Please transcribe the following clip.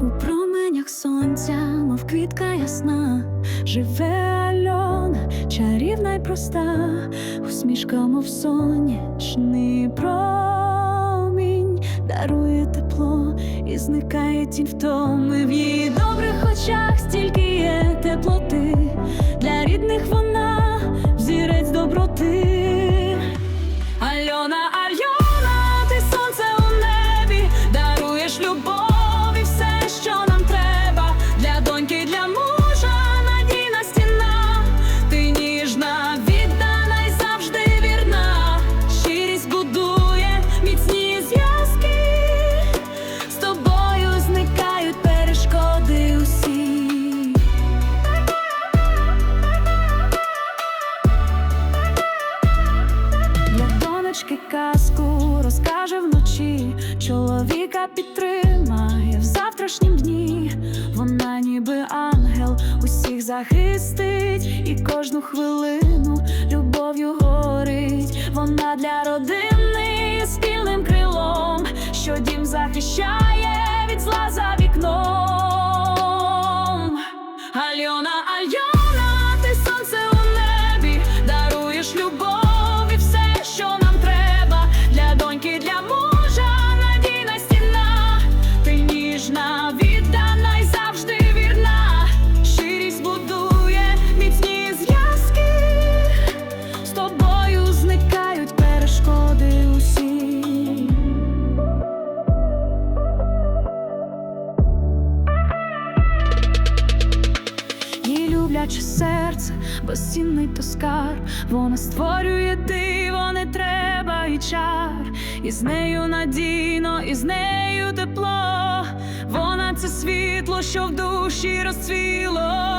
У променях сонця, мов квітка ясна, живе Альона, чарівна й проста, усмішка, мов сонячний промінь, дарує тепло і зникає тінь втоми в її добрих очах, стільки казку розкаже вночі, чоловіка підтримає в завтрашнім дні. Вона ніби ангел, усіх захистить, і кожну хвилину любов'ю горить. Вона для родини спільним крилом, що дім захищає від зла Любляче серце, безцінний то скарб Вона створює диво, не треба і чар, і з нею надійно, і з нею тепло. Вона це світло, що в душі розцвіло.